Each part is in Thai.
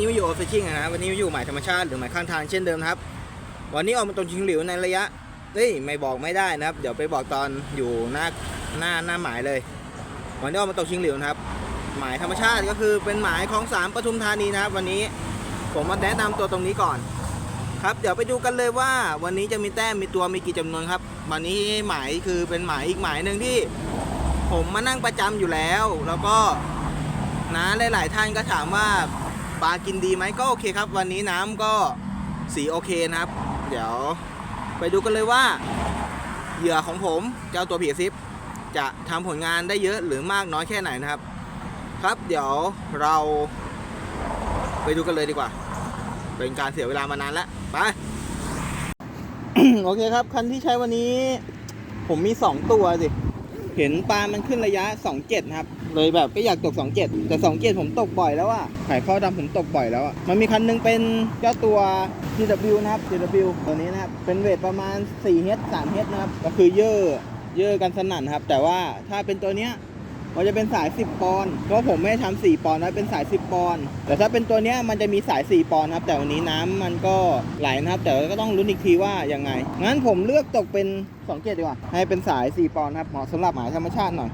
นี้ไม่อยู่ออฟฟิชิ่งนะวันนี้อยู่หมายธรรมชาติหรือหมายข้างทางเช่นเดิมครับ วันนี้ออกมาตรงชิงหลิวในระยะเฮ้ยไม่บอกไม่ได้นะครับ เดี๋ยวไปบอกตอนอยู่หน้าหน้าหน้าหมายเลย วันนี้ออกมาตรงชิงหลิวนะครับ หมายธรรมชาติก็คือเป็นหมายของสามปทุมธานีนะครับ วันนี้ผมมาแนะนำตัวตรงนี้ก่อน ครับเดี๋ยวไปดูกันเลยว่า วันนี้จะมีแต้มมีตัวมีกี่จำนวนครับวันนี้หมายคือเป็นหมายอีกหมายหนึ่งที่ ผมมานั่งประจำอยู่แล้ว แล้วก็นะหลาย ๆ ท่านก็ถามว่า ปลากินดีไหมก็โอเคครับ วันนี้น้ำก็สีโอเคนะครับ เดี๋ยวไปดูกันเลยว่า เหยื่อของผมเจ้าตัวผีซิปจะทำผลงานได้เยอะหรือมากน้อยแค่ไหนนะครับ ครับเดี๋ยวเราไปดูกันเลยดีกว่า เป็นการเสียเวลามานานแล้วไปโอเคครับ คันที่ใช้วันนี้ ผมมี2ตัวสิ เห็นปลามันขึ้นระยะ27นะครับ เลยแบบก็อยากตก 27 แต่ 27 ผมตกบ่อยแล้วอะไข่ข้อดำผมตกบ่อยแล้วอะมันมีคันหนึงเป็นเจ้าตัว TW นะครับ TW ตัวนี้นะครับ เป็นเวทประมาณ4 h 3 h นะครับ ก็คือเยอะเยอะกันสนั่นครับ แต่ว่าถ้าเป็นตัวเนี้ยมันจะเป็นสาย 10 ปอนด์เพราะผมไม่ได้ทำ4ปอนด์นะเป็นสาย 10 ปอนด์แต่ถ้าเป็นตัวเนี้ยมันจะมีสาย 4 ปอนด์ครับ แต่วันนี้น้ำมันก็ไหลนะครับ แต่ก็ต้องลุ้นอีกทีว่ายังไง งั้นผมเลือกตกเป็น2เกตดีกว่า ให้เป็นสาย 4 ปอนด์ครับ เหมาะสำหรับหมายธรรมชาติหน่อย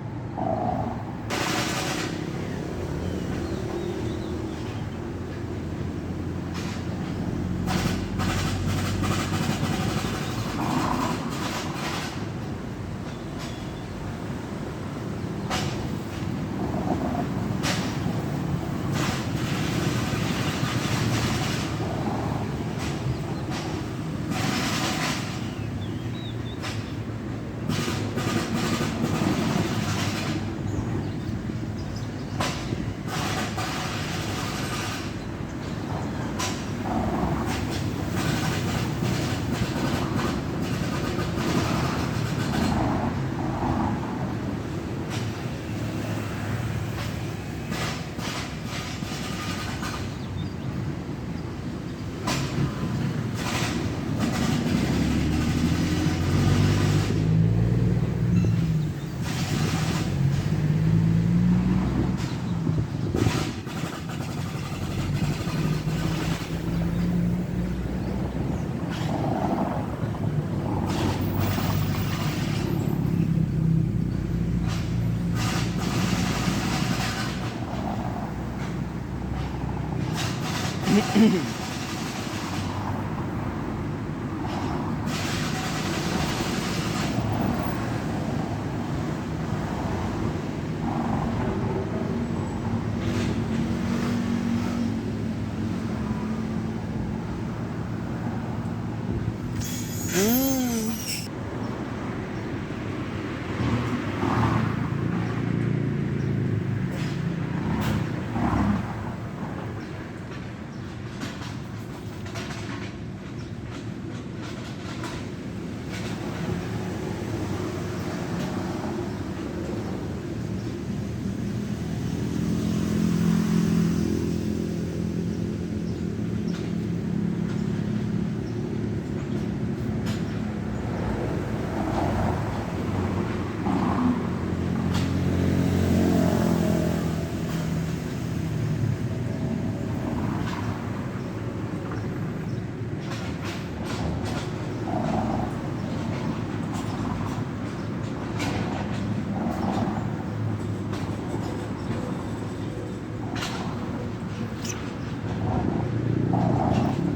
Mm-hmm.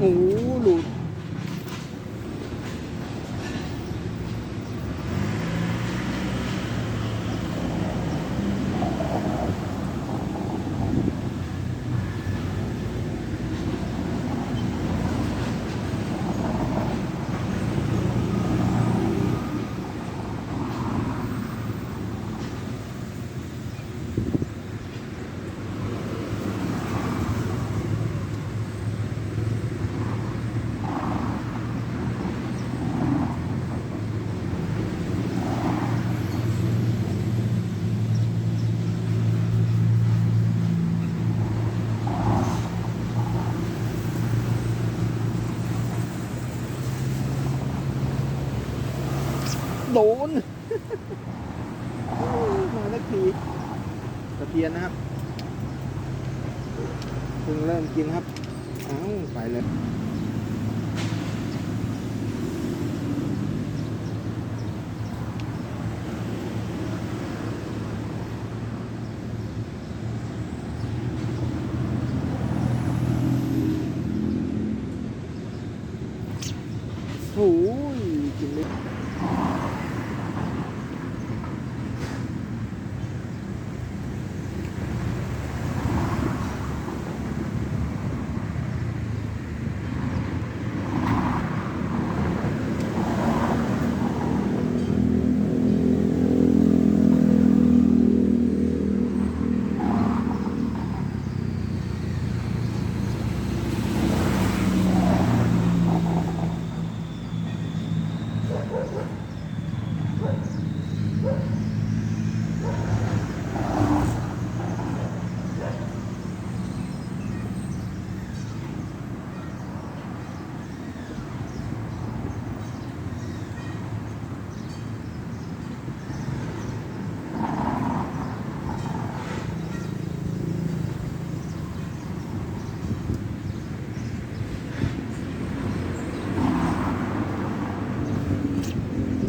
โอ้โหหลุดโดน มาสักทีตะ เพียนนะครับเพิ่งเริ่มกินครับ เอ้า ไปเลย โอ้ยกินเลย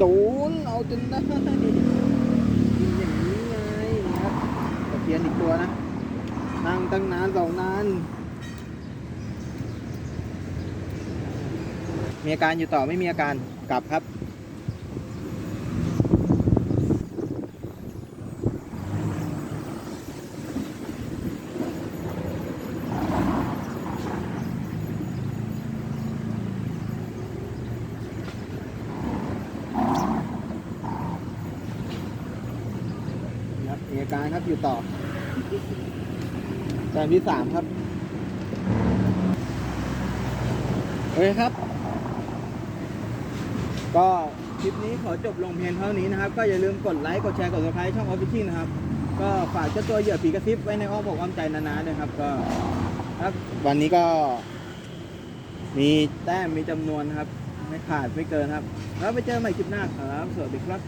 โดนเอาจนได้กินอย่างนี้ไงครับตะเพียนอีกตัวนะนั่งตั้งนานสองนานมีอาการอยู่ต่อไม่มีอาการกลับครับ ครับมีอาการครับอยู่ต่อแต้มที่สามครับโอเคครับ ก็คลิปนี้ขอจบลงเพียงเท่านี้นะครับ ก็อย่าลืมกดไลค์ กดแชร์ กด subscribe ช่องออฟฟิเชียลนะครับ ก็ฝากเจ้าตัวเหยื่อผีกระซิบไว้ในอ้อมอกอ้อมใจนานๆด้วยครับ ก็ครับวันนี้ก็ มีแต้มมีจำนวนครับ ไม่ขาดไม่เกินครับ แล้วไปเจอใหม่คลิปหน้าครับ สวัสดีครับ